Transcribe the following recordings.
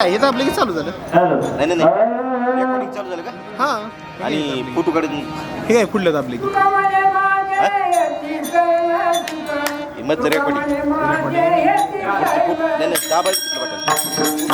हे आपलं की चालू झालं. नाही नाही नाही. रेकॉर्डिंग चालू झालं का? हा. आणि फोटो काढून हे काय फुडलं आपले की? हिंमतचं रेकॉर्डिंग नाही नाही दाबायचं कुठलं बटन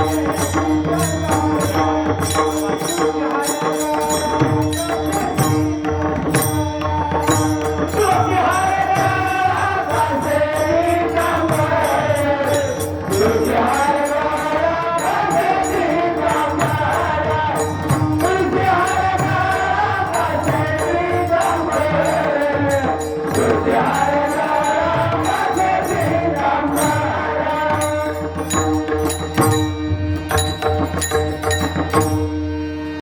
Música